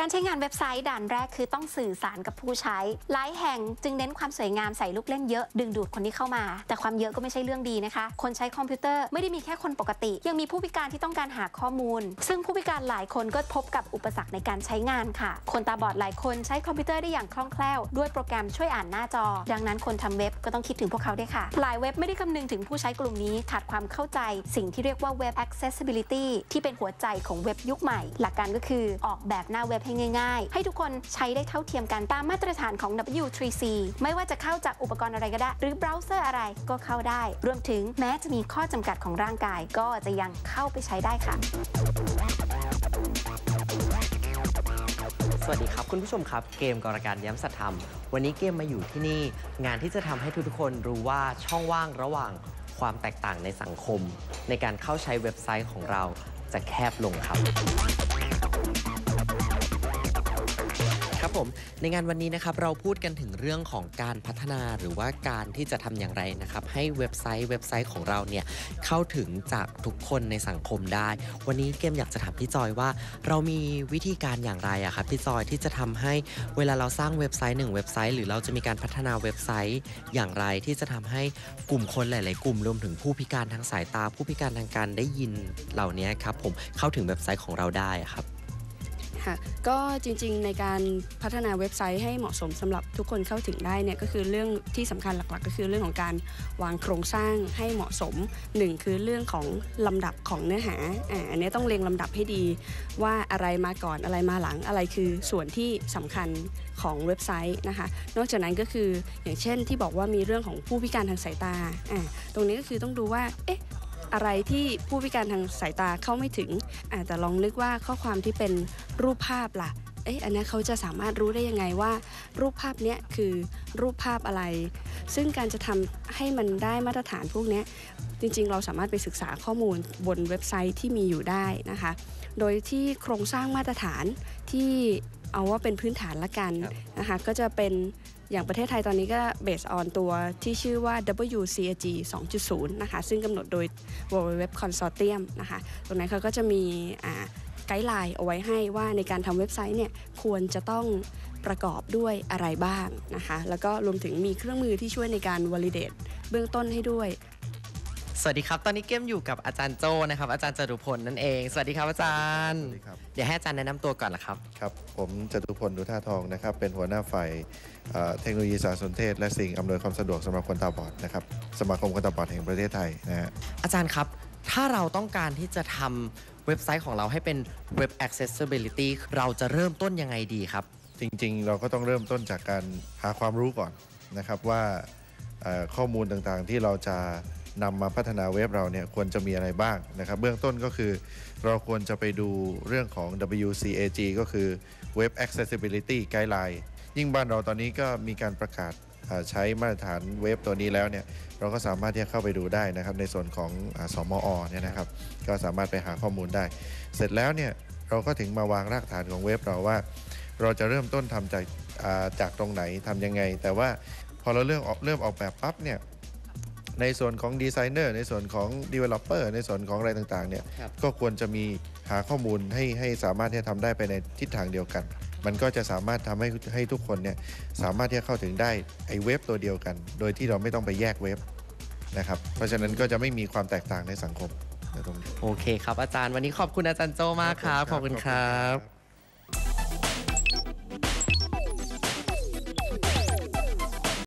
การใช้งานเว็บไซต์ด่านแรกคือต้องสื่อสารกับผู้ใช้ หลายแห่งจึงเน้นความสวยงามใส่ลูกเล่นเยอะ ดึงดูดคนที่เข้ามา แต่ความเยอะก็ไม่ใช่เรื่องดีนะคะ คนใช้คอมพิวเตอร์ไม่ได้มีแค่คนปกติ ยังมีผู้พิการที่ต้องการหาข้อมูล ซึ่งผู้พิการหลายคนก็พบกับอุปสรรคในการใช้งานค่ะ คนตาบอดหลายคนใช้คอมพิวเตอร์ได้อย่างคล่องแคล่ว ด้วยโปรแกรมช่วยอ่านหน้าจอ ดังนั้นคนทำเว็บก็ต้องคิดถึงพวกเขาด้วยค่ะ หลายเว็บไม่ได้คำนึงถึงผู้ใช้กลุ่มนี้ขาดความเข้าใจ สิ่งที่เรียกว่า Web Accessibility ที่เป็นหัวใจของเว็บยุคใหม่ หลักการก็คือออกแบบหน้าเว็บให้ง่ายๆ ให้ทุกคนใช้ได้เท่าเทียมกันตามมาตรฐานของ W3C ไม่ว่าจะเข้าจากอุปกรณ์อะไรก็ได้ หรือเบราว์เซอร์อะไรก็เข้าได้ รวมถึงแม้จะมีข้อจำกัดของร่างกาย ก็จะยังเข้าไปใช้ได้ค่ะ สวัสดีครับ คุณผู้ชมครับ เกมกรการย้ำสัตธรรม วันนี้เกมมาอยู่ที่นี่ งานที่จะทำให้ทุกๆคนรู้ว่าช่องว่างระหว่างความแตกต่างในสังคม ในการเข้าใช้เว็บไซต์ของเราจะแคบลงครับ ครับผมในงานวันนี้นะครับเราพูดกันถึงเรื่องของการพัฒนาหรือว่าการที่จะทำอย่างไรนะครับ ให้เว็บไซต์เว็บไซต์ของเราเนี่ยเข้าถึงจากทุกคนในสังคมได้ วันนี้เกมอยากจะถามพี่จอยว่า เรามีวิธีการอย่างไรอะครับพี่จอยที่จะทำให้เวลาเราสร้างเว็บไซต์หนึ่งเว็บไซต์ หรือเราจะมีการพัฒนาเว็บไซต์อย่างไรที่จะทำให้กลุ่มคนหลาย ๆ กลุ่มรวมถึงผู้พิการทางสายตา ผู้พิการทางการได้ยินเหล่านี้ครับผมเข้าถึงเว็บไซต์ของเราได้ครับ ค่ะ ก็จริงๆในการพัฒนาเว็บไซต์ให้เหมาะสมสำหรับทุกคนเข้าถึงได้เนี่ยก็คือเรื่องที่สำคัญหลักๆ ก็คือเรื่องของการวางโครงสร้างให้เหมาะสมหนึ่งคือเรื่องของลำดับของเนื้อหาอ่าอันนี้ต้องเรียงลำดับให้ดี ว่าอะไรมาก่อนอะไรมาหลังอะไรคือส่วนที่สำคัญของเว็บไซต์นะคะ นอกจากนั้นก็คืออย่างเช่นที่บอกว่ามีเรื่องของผู้พิการทางสายตาอ่าตรงนี้ก็คือต้องดูว่าเอ๊ะ อะไรที่ผู้พิการทางสายตาเข้าไม่ถึงอาจจะลองนึกว่าข้อความที่เป็นรูปภาพล่ะเอ๊ะอันนี้เขาจะสามารถรู้ได้ยังไงว่า รูปภาพเนี้ยคือรูปภาพอะไร ซึ่งการจะทำให้มันได้มาตรฐานพวกเนี้ยจริงๆ เราสามารถไปศึกษาข้อมูลบนเว็บไซต์ที่มีอยู่ได้นะคะ โดยที่โครงสร้างมาตรฐานที่เอาว่าเป็นพื้นฐานละกันครับนะคะก็จะเป็น อย่างประเทศไทยตอนนี้ก็เบสออนตัวที่ชื่อว่า WCAG 2.0 นะคะ ซึ่งกำหนดโดย World Web Consortium นะคะ ตรงนั้นเขาก็จะมีไกด์ไลน์เอาไว้ให้ว่าในการทำเว็บไซต์เนี่ยควรจะต้องประกอบด้วยอะไรบ้างนะคะ แล้วก็รวมถึงมีเครื่องมือที่ช่วยในการ validate เบื้องต้นให้ด้วย สวัสดีครับ ตอนนี้เกมอยู่กับอาจารย์โจนะครับ อาจารย์จตุพลนั่นเอง สวัสดีครับอาจารย์ สวัสดีครับ เดี๋ยวให้อาจารย์แนะนำตัวก่อนละครับ ครับ ผมจตุพลดุท่าทองนะครับ เป็นหัวหน้าฝ่ายเอ่อเทคโนโลยีสารสนเทศ และสิ่งอำนวยความสะดวกสำหรับคนตาบอดนะครับ สมาคมคนตาบอดแห่งประเทศไทยนะฮะ อาจารย์ครับ ถ้าเราต้องการที่จะทำเว็บไซต์ของเราให้เป็น Web Accessibility เราจะเริ่มต้นยังไงดีครับ จริงๆ เราก็ต้องเริ่มต้นจากการหาความรู้ก่อนนะครับว่าเอ่อข้อมูลต่างๆที่เราจะ นำมาพัฒนาเว็บเราเนี่ยควรจะมีอะไรบ้างนะครับ เบื้องต้นก็คือ เราควรจะไปดูเรื่องของ WCAG ก็คือ Web Accessibility Guideline ยิ่งบ้านเราตอนนี้ก็มีการประกาศใช้มาตรฐานเว็บตัวนี้แล้วเนี่ยเราก็สามารถที่จะเข้าไปดูได้นะครับ ในส่วนของอาสมอเนี่ยนะครับ ก็สามารถไปหาข้อมูลได้ เสร็จแล้วเนี่ยเราก็ถึงมาวางรากฐานของเว็บเราว่า เราจะเริ่มต้นทำจากจากตรงไหนทำยังไง แต่ว่าพอเราเริ่มออกเริ่มออกแบบปั๊บเนี่ย ในส่วนของดีไซเนอร์ในส่วนของ Developer ในส่วนของอะไรต่างๆเนี่ยครับก็ควรจะมีหาข้อมูลให้ให้สามารถที่จะทำได้ไปในทิศทางเดียวกัน มันก็จะสามารถทำให้ให้ทุกคนเนี่ยสามารถที่จะเข้าถึงได้ไอ้เว็บตัวเดียวกัน โดยที่เราไม่ต้องไปแยกเว็บนะครับเพราะฉะนั้นก็จะไม่มีความแตกต่างในสังคมในตรงนี้ โอเคครับอาจารย์วันนี้ขอบคุณอาจารย์โจมากครับขอบคุณครับ